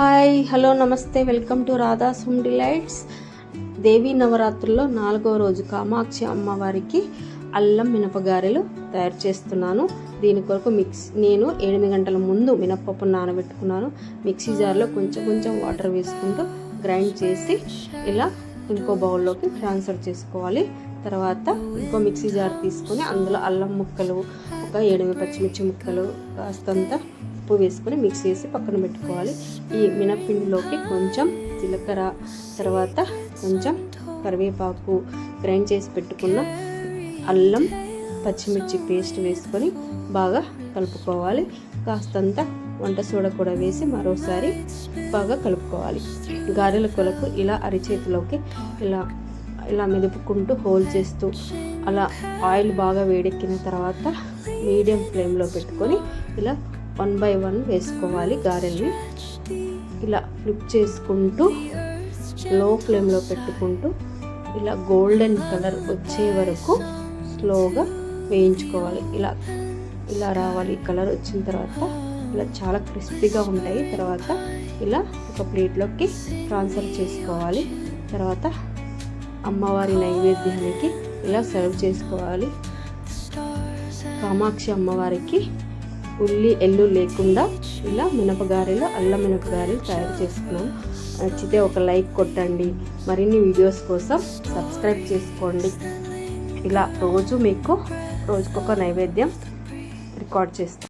Hi hello నమస్తే welcome to Radha's home delights. Devi నవరాత్రుల్లో నాలుగవ రోజు కామాక్షి అమ్మవారికి అల్లం మినపగారెలు తయారు చేస్తున్నాను. దీని కొరకు మిక్స్ నేను ఎనిమిది గంటల ముందు మినపప్పు నానబెట్టుకున్నాను. మిక్సీ జార్లో కొంచెం కొంచెం వాటర్ వేసుకుంటూ గ్రైండ్ చేసి ఇలా ఇంకో బౌల్లోకి ట్రాన్స్ఫర్ చేసుకోవాలి. తర్వాత ఇంకో మిక్సీ జార్ తీసుకొని అందులో అల్లం ముక్కలు ఒక ఎనిమిది పచ్చిమిర్చి ముక్కలు కాస్తంత ఉప్పు వేసుకొని మిక్స్ చేసి పక్కన పెట్టుకోవాలి. ఈ మినపిండిలోకి కొంచెం జీలకర్ర తర్వాత కొంచెం కరివేపాకు గ్రైండ్ చేసి పెట్టుకున్న అల్లం పచ్చిమిర్చి పేస్ట్ వేసుకొని బాగా కలుపుకోవాలి. కాస్తంత వంట సోడ కూడా వేసి మరోసారి బాగా కలుపుకోవాలి. గారెల కొలకు ఇలా అరిచేతిలోకి ఇలా ఇలా మెదుపుకుంటూ హోల్ చేస్తూ అలా ఆయిల్ బాగా వేడెక్కిన తర్వాత మీడియం ఫ్లేమ్లో పెట్టుకొని ఇలా వన్ బై వన్ వేసుకోవాలి గారెల్ని. ఇలా ఫ్లిప్ చేసుకుంటూ లో ఫ్లేమ్లో పెట్టుకుంటూ ఇలా గోల్డెన్ కలర్ వచ్చే వరకు స్లోగా వేయించుకోవాలి. ఇలా ఇలా రావాలి. కలర్ వచ్చిన తర్వాత ఇలా చాలా క్రిస్పీగా ఉంటాయి. తర్వాత ఇలా ఒక ప్లేట్లోకి ట్రాన్స్ఫర్ చేసుకోవాలి. తర్వాత అమ్మవారి నైవేద్యానికి ఇలా సర్వ్ చేసుకోవాలి. కామాక్షి అమ్మవారికి ఉల్లి ఎల్లు లేకుండా ఇలా మినపగారెలు అల్లం మినపగారెలు తయారు చేసుకున్నాను నచ్చితే ఒక లైక్ కొట్టండి. మరిన్ని వీడియోస్ కోసం సబ్స్క్రైబ్ చేసుకోండి. ఇలా రోజు మీకు రోజుకొక నైవేద్యం రికార్డ్ చేస్తాను